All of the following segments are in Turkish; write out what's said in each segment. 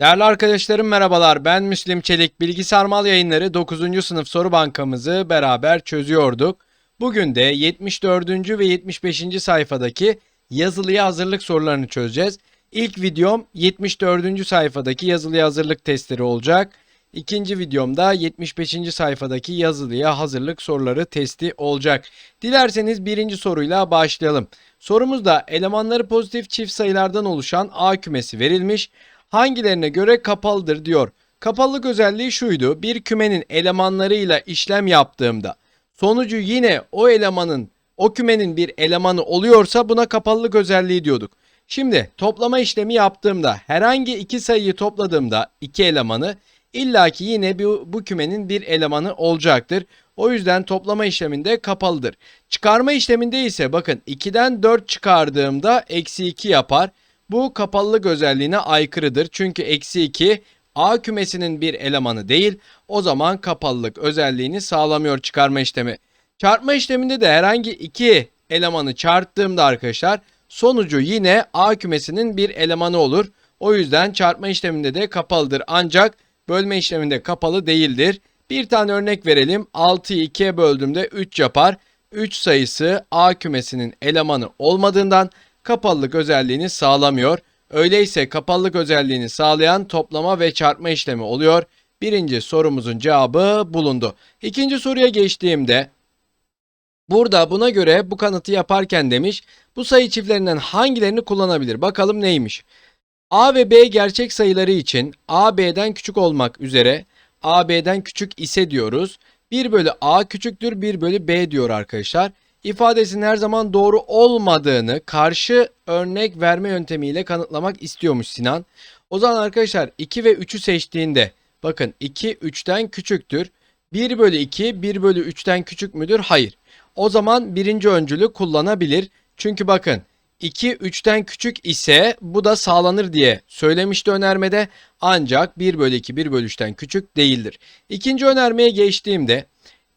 Değerli arkadaşlarım merhabalar. Ben Müslim Çelik. Bilgisayar Mal Yayınları 9. sınıf soru bankamızı beraber çözüyorduk. Bugün de 74. ve 75. sayfadaki yazılıya hazırlık sorularını çözeceğiz. İlk videom 74. sayfadaki yazılıya hazırlık testleri olacak. İkinci videomda 75. sayfadaki yazılıya hazırlık soruları testi olacak. Dilerseniz birinci soruyla başlayalım. Sorumuzda elemanları pozitif çift sayılardan oluşan A kümesi verilmiş hangilerine göre kapalıdır diyor. Kapalılık özelliği şuydu. Bir kümenin elemanlarıyla işlem yaptığımda sonucu yine o elemanın o kümenin bir elemanı oluyorsa buna kapalılık özelliği diyorduk. Şimdi toplama işlemi yaptığımda herhangi iki sayıyı topladığımda iki elemanı illaki yine bu, bu kümenin bir elemanı olacaktır. O yüzden toplama işleminde kapalıdır. Çıkarma işleminde ise bakın 2'den 4 çıkardığımda eksi 2 yapar. Bu kapalılık özelliğine aykırıdır. Çünkü eksi 2 A kümesinin bir elemanı değil. O zaman kapalılık özelliğini sağlamıyor çıkarma işlemi. Çarpma işleminde de herhangi iki elemanı çarptığımda arkadaşlar sonucu yine A kümesinin bir elemanı olur. O yüzden çarpma işleminde de kapalıdır. Ancak bölme işleminde kapalı değildir. Bir tane örnek verelim. 6'yı 2'ye böldüğümde 3 yapar. 3 sayısı A kümesinin elemanı olmadığından kapalılık özelliğini sağlamıyor. Öyleyse kapalılık özelliğini sağlayan toplama ve çarpma işlemi oluyor. Birinci sorumuzun cevabı bulundu. İkinci soruya geçtiğimde burada buna göre bu kanıtı yaparken demiş bu sayı çiftlerinden hangilerini kullanabilir? Bakalım neymiş? A ve B gerçek sayıları için A B'den küçük olmak üzere A B'den küçük ise diyoruz. 1 bölü A küçüktür 1 bölü B diyor arkadaşlar ifadesinin her zaman doğru olmadığını karşı örnek verme yöntemiyle kanıtlamak istiyormuş Sinan. O zaman arkadaşlar 2 ve 3'ü seçtiğinde bakın 2 3'ten küçüktür. 1 bölü 2 1 bölü 3'ten küçük müdür? Hayır. O zaman birinci öncülü kullanabilir. Çünkü bakın 2 3'ten küçük ise bu da sağlanır diye söylemişti önermede. Ancak 1 bölü 2 1 bölü 3'ten küçük değildir. İkinci önermeye geçtiğimde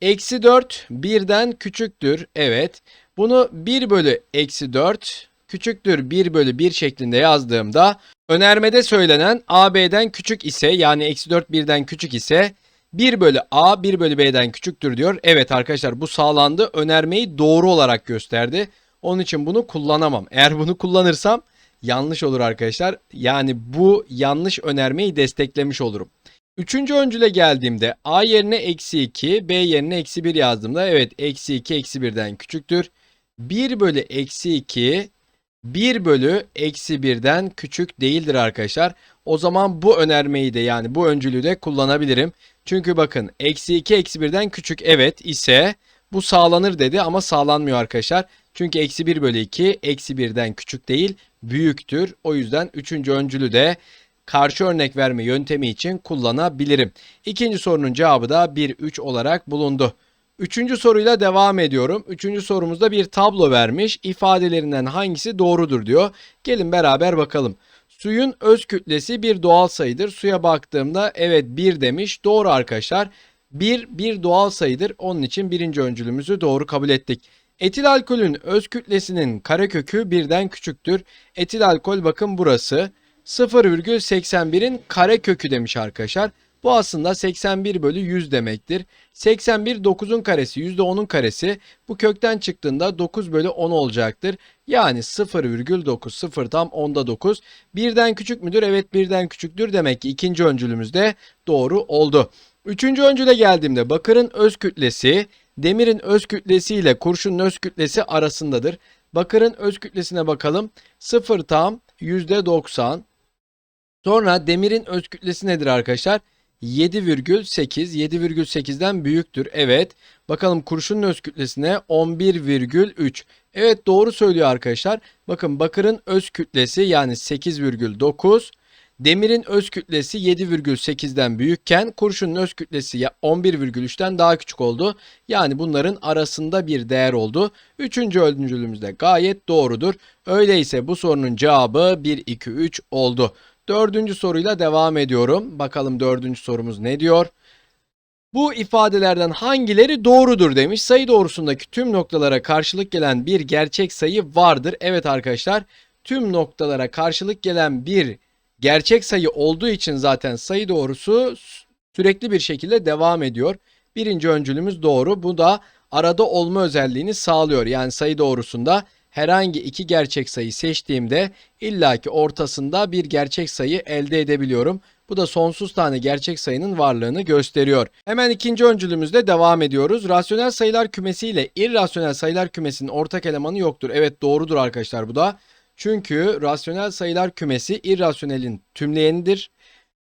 Eksi 4 birden küçüktür. Evet. Bunu 1 bölü eksi 4 küçüktür 1 bölü 1 şeklinde yazdığımda önermede söylenen AB'den küçük ise yani eksi 4 birden küçük ise 1 bölü A 1 bölü B'den küçüktür diyor. Evet arkadaşlar bu sağlandı. Önermeyi doğru olarak gösterdi. Onun için bunu kullanamam. Eğer bunu kullanırsam yanlış olur arkadaşlar. Yani bu yanlış önermeyi desteklemiş olurum. Üçüncü öncüle geldiğimde a yerine eksi 2, b yerine eksi 1 yazdığımda evet eksi 2 eksi 1'den küçüktür. 1 bölü eksi 2 1 bölü eksi 1'den küçük değildir arkadaşlar. O zaman bu önermeyi de yani bu öncülü de kullanabilirim. Çünkü bakın eksi 2 eksi 1'den küçük evet ise bu sağlanır dedi ama sağlanmıyor arkadaşlar. Çünkü eksi 1 bölü 2 eksi 1'den küçük değil büyüktür. O yüzden üçüncü öncülü de karşı örnek verme yöntemi için kullanabilirim. İkinci sorunun cevabı da 1-3 olarak bulundu. Üçüncü soruyla devam ediyorum. Üçüncü sorumuzda bir tablo vermiş. İfadelerinden hangisi doğrudur diyor. Gelin beraber bakalım. Suyun öz kütlesi bir doğal sayıdır. Suya baktığımda evet 1 demiş. Doğru arkadaşlar. 1 bir doğal sayıdır. Onun için birinci öncülümüzü doğru kabul ettik. Etil alkolün öz kütlesinin karekökü birden küçüktür. Etil alkol bakın burası. 0,81'in kare kökü demiş arkadaşlar. Bu aslında 81 bölü 100 demektir. 81 9'un karesi %10'un karesi. Bu kökten çıktığında 9 bölü 10 olacaktır. Yani 0,9 0 tam 10'da 9. Birden küçük müdür? Evet birden küçüktür. Demek ki ikinci öncülümüz de doğru oldu. Üçüncü öncüle geldiğimde bakırın öz kütlesi demirin öz kütlesi ile kurşunun öz kütlesi arasındadır. Bakırın öz kütlesine bakalım. 0 tam %90 Sonra demirin öz kütlesi nedir arkadaşlar? 7,8 7,8'den büyüktür. Evet. Bakalım kurşunun öz kütlesine 11,3. Evet doğru söylüyor arkadaşlar. Bakın bakırın öz kütlesi yani 8,9 Demirin öz kütlesi 7,8'den büyükken kurşunun öz kütlesi 11,3'ten daha küçük oldu. Yani bunların arasında bir değer oldu. Üçüncü öncülümüz de gayet doğrudur. Öyleyse bu sorunun cevabı 1, 2, 3 oldu. Dördüncü soruyla devam ediyorum. Bakalım dördüncü sorumuz ne diyor? Bu ifadelerden hangileri doğrudur demiş. Sayı doğrusundaki tüm noktalara karşılık gelen bir gerçek sayı vardır. Evet arkadaşlar tüm noktalara karşılık gelen bir gerçek sayı olduğu için zaten sayı doğrusu sürekli bir şekilde devam ediyor. Birinci öncülümüz doğru. Bu da arada olma özelliğini sağlıyor. Yani sayı doğrusunda herhangi iki gerçek sayı seçtiğimde illaki ortasında bir gerçek sayı elde edebiliyorum. Bu da sonsuz tane gerçek sayının varlığını gösteriyor. Hemen ikinci öncülümüzle devam ediyoruz. Rasyonel sayılar kümesi ile irrasyonel sayılar kümesinin ortak elemanı yoktur. Evet doğrudur arkadaşlar bu da. Çünkü rasyonel sayılar kümesi irrasyonelin tümleyenidir.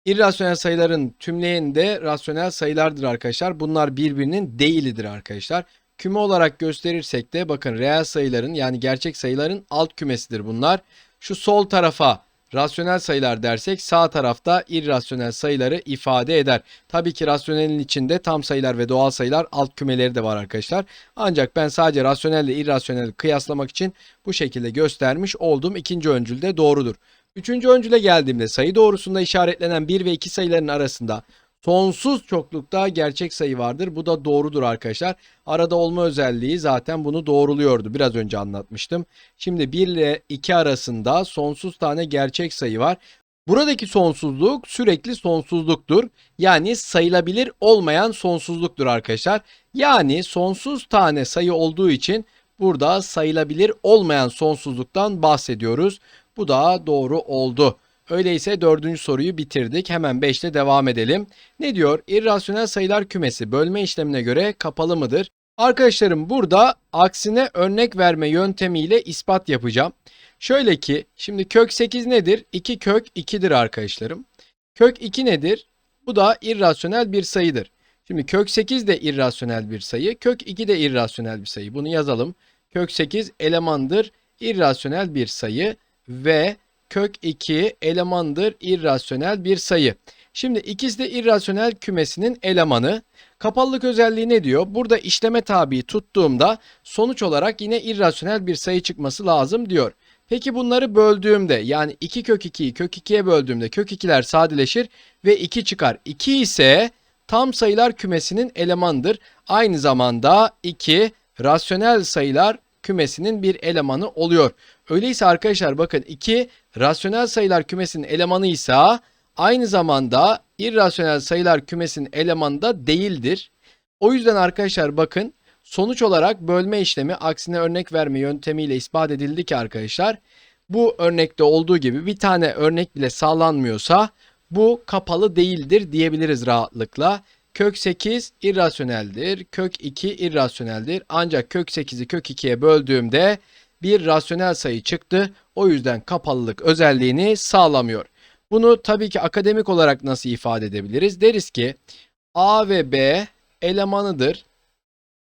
İrrasyonel sayıların tümleyeni de rasyonel sayılardır arkadaşlar. Bunlar birbirinin değilidir arkadaşlar. Küme olarak gösterirsek de bakın reel sayıların yani gerçek sayıların alt kümesidir bunlar. Şu sol tarafa rasyonel sayılar dersek sağ tarafta irrasyonel sayıları ifade eder. Tabii ki rasyonelin içinde tam sayılar ve doğal sayılar alt kümeleri de var arkadaşlar. Ancak ben sadece rasyonel ile irrasyonel kıyaslamak için bu şekilde göstermiş oldum. İkinci öncül de doğrudur. Üçüncü öncüle geldiğimde sayı doğrusunda işaretlenen 1 ve 2 sayıların arasında sonsuz çoklukta gerçek sayı vardır. Bu da doğrudur arkadaşlar. Arada olma özelliği zaten bunu doğruluyordu. Biraz önce anlatmıştım. Şimdi 1 ile 2 arasında sonsuz tane gerçek sayı var. Buradaki sonsuzluk sürekli sonsuzluktur. Yani sayılabilir olmayan sonsuzluktur arkadaşlar. Yani sonsuz tane sayı olduğu için burada sayılabilir olmayan sonsuzluktan bahsediyoruz. Bu da doğru oldu. Öyleyse dördüncü soruyu bitirdik. Hemen 5 ile devam edelim. Ne diyor? İrrasyonel sayılar kümesi bölme işlemine göre kapalı mıdır? Arkadaşlarım burada aksine örnek verme yöntemiyle ispat yapacağım. Şöyle ki şimdi kök 8 nedir? 2 kök 2'dir arkadaşlarım. Kök 2 nedir? Bu da irrasyonel bir sayıdır. Şimdi kök 8 de irrasyonel bir sayı. Kök 2 de irrasyonel bir sayı. Bunu yazalım. Kök 8 elemandır. irrasyonel bir sayı ve kök 2 elemandır irrasyonel bir sayı. Şimdi ikisi de irrasyonel kümesinin elemanı. Kapalılık özelliği ne diyor? Burada işleme tabi tuttuğumda sonuç olarak yine irrasyonel bir sayı çıkması lazım diyor. Peki bunları böldüğümde yani 2 kök 2'yi kök 2'ye böldüğümde kök 2'ler sadeleşir ve 2 çıkar. 2 ise tam sayılar kümesinin elemandır. Aynı zamanda 2 rasyonel sayılar kümesinin bir elemanı oluyor. Öyleyse arkadaşlar bakın 2 rasyonel sayılar kümesinin elemanı ise aynı zamanda irrasyonel sayılar kümesinin elemanı da değildir. O yüzden arkadaşlar bakın sonuç olarak bölme işlemi aksine örnek verme yöntemiyle ispat edildi ki arkadaşlar bu örnekte olduğu gibi bir tane örnek bile sağlanmıyorsa bu kapalı değildir diyebiliriz rahatlıkla. Kök 8 irrasyoneldir. Kök 2 irrasyoneldir. Ancak kök 8'i kök 2'ye böldüğümde bir rasyonel sayı çıktı. O yüzden kapalılık özelliğini sağlamıyor. Bunu tabii ki akademik olarak nasıl ifade edebiliriz? Deriz ki A ve B elemanıdır.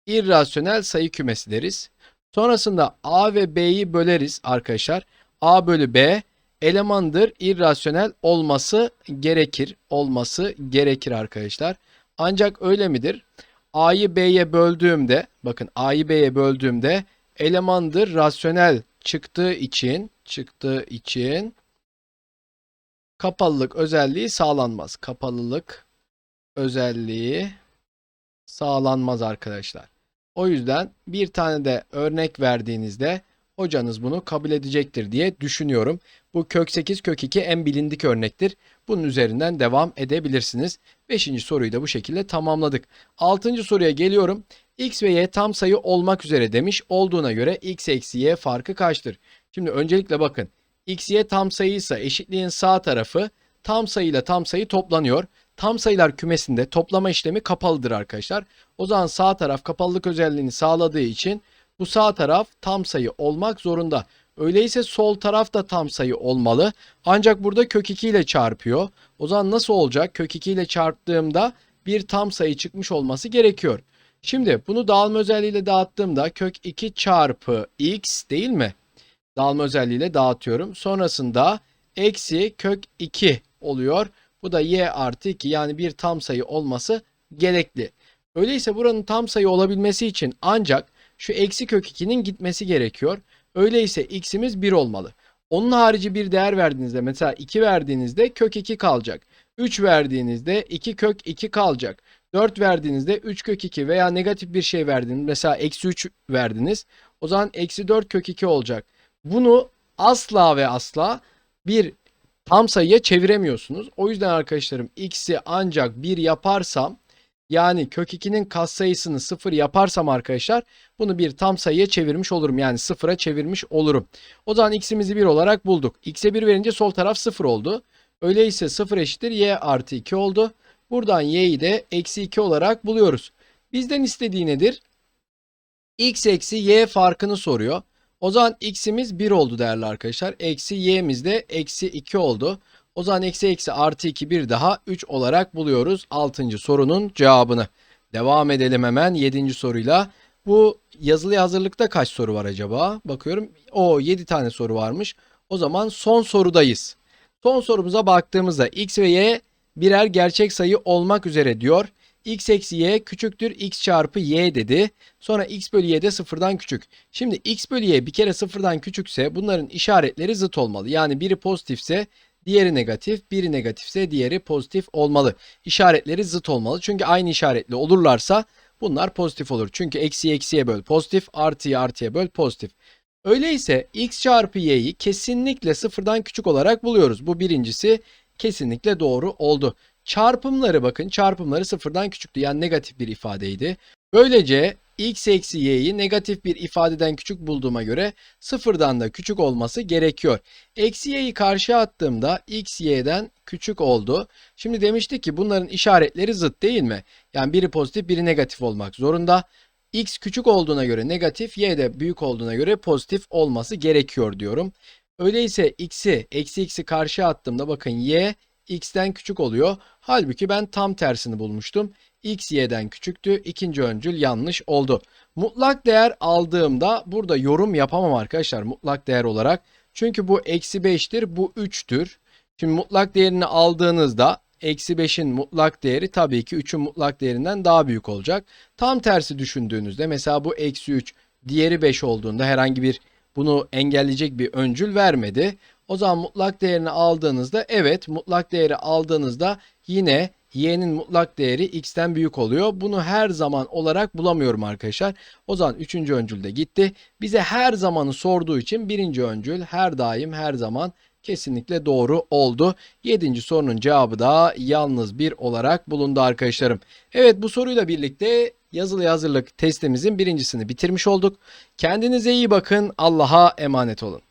İrrasyonel sayı kümesi deriz. Sonrasında A ve B'yi böleriz arkadaşlar. A bölü B elemandır. irrasyonel olması gerekir. Olması gerekir arkadaşlar. Ancak öyle midir? A'yı B'ye böldüğümde bakın A'yı B'ye böldüğümde elemandır rasyonel çıktığı için çıktığı için kapalılık özelliği sağlanmaz. Kapalılık özelliği sağlanmaz arkadaşlar. O yüzden bir tane de örnek verdiğinizde hocanız bunu kabul edecektir diye düşünüyorum. Bu kök 8 kök 2 en bilindik örnektir. Bunun üzerinden devam edebilirsiniz. Beşinci soruyu da bu şekilde tamamladık. Altıncı soruya geliyorum. X ve Y tam sayı olmak üzere demiş. Olduğuna göre X eksi Y farkı kaçtır? Şimdi öncelikle bakın. X, Y tam sayıysa eşitliğin sağ tarafı tam sayı ile tam sayı toplanıyor. Tam sayılar kümesinde toplama işlemi kapalıdır arkadaşlar. O zaman sağ taraf kapalılık özelliğini sağladığı için bu sağ taraf tam sayı olmak zorunda. Öyleyse sol taraf da tam sayı olmalı. Ancak burada kök 2 ile çarpıyor. O zaman nasıl olacak? Kök 2 ile çarptığımda bir tam sayı çıkmış olması gerekiyor. Şimdi bunu dağılma özelliğiyle dağıttığımda kök 2 çarpı x değil mi? Dağılma özelliğiyle dağıtıyorum. Sonrasında eksi kök 2 oluyor. Bu da y artı 2 yani bir tam sayı olması gerekli. Öyleyse buranın tam sayı olabilmesi için ancak şu eksi kök 2'nin gitmesi gerekiyor. Öyleyse x'imiz 1 olmalı. Onun harici bir değer verdiğinizde mesela 2 verdiğinizde kök 2 kalacak. 3 verdiğinizde 2 kök 2 kalacak. 4 verdiğinizde 3 kök 2 veya negatif bir şey verdiğiniz mesela eksi 3 verdiniz. O zaman eksi 4 kök 2 olacak. Bunu asla ve asla bir tam sayıya çeviremiyorsunuz. O yüzden arkadaşlarım x'i ancak 1 yaparsam yani kök 2'nin katsayısını 0 yaparsam arkadaşlar bunu bir tam sayıya çevirmiş olurum. Yani 0'a çevirmiş olurum. O zaman x'imizi 1 olarak bulduk. x'e 1 verince sol taraf 0 oldu. Öyleyse 0 eşittir y artı 2 oldu. Buradan y'yi de eksi 2 olarak buluyoruz. Bizden istediği nedir? x eksi y farkını soruyor. O zaman x'imiz 1 oldu değerli arkadaşlar. Eksi y'miz de eksi 2 oldu. O zaman eksi eksi artı 2 bir daha 3 olarak buluyoruz 6. sorunun cevabını. Devam edelim hemen 7. soruyla. Bu yazılı hazırlıkta kaç soru var acaba? Bakıyorum. O 7 tane soru varmış. O zaman son sorudayız. Son sorumuza baktığımızda x ve y birer gerçek sayı olmak üzere diyor. x eksi y küçüktür x çarpı y dedi. Sonra x bölü y de sıfırdan küçük. Şimdi x bölü y bir kere sıfırdan küçükse bunların işaretleri zıt olmalı. Yani biri pozitifse diğeri negatif, biri negatifse diğeri pozitif olmalı. İşaretleri zıt olmalı. Çünkü aynı işaretli olurlarsa bunlar pozitif olur. Çünkü eksiye eksiye böl pozitif, artıyı artıya böl pozitif. Öyleyse x çarpı y'yi kesinlikle sıfırdan küçük olarak buluyoruz. Bu birincisi kesinlikle doğru oldu. Çarpımları bakın çarpımları sıfırdan küçüktü yani negatif bir ifadeydi. Böylece x eksi y'yi negatif bir ifadeden küçük bulduğuma göre sıfırdan da küçük olması gerekiyor. Eksi y'yi karşıya attığımda x y'den küçük oldu. Şimdi demiştik ki bunların işaretleri zıt değil mi? Yani biri pozitif biri negatif olmak zorunda. x küçük olduğuna göre negatif, y de büyük olduğuna göre pozitif olması gerekiyor diyorum. Öyleyse x'i, eksi x'i karşıya attığımda bakın y x'ten küçük oluyor. Halbuki ben tam tersini bulmuştum. X y'den küçüktü. İkinci öncül yanlış oldu. Mutlak değer aldığımda burada yorum yapamam arkadaşlar mutlak değer olarak. Çünkü bu eksi 5'tir, bu 3'tür. Şimdi mutlak değerini aldığınızda eksi 5'in mutlak değeri tabii ki 3'ün mutlak değerinden daha büyük olacak. Tam tersi düşündüğünüzde mesela bu eksi 3, diğeri 5 olduğunda herhangi bir bunu engelleyecek bir öncül vermedi. O zaman mutlak değerini aldığınızda evet mutlak değeri aldığınızda yine y'nin mutlak değeri x'ten büyük oluyor. Bunu her zaman olarak bulamıyorum arkadaşlar. O zaman üçüncü öncül de gitti. Bize her zamanı sorduğu için birinci öncül her daim her zaman kesinlikle doğru oldu. Yedinci sorunun cevabı da yalnız bir olarak bulundu arkadaşlarım. Evet bu soruyla birlikte yazılı hazırlık testimizin birincisini bitirmiş olduk. Kendinize iyi bakın. Allah'a emanet olun.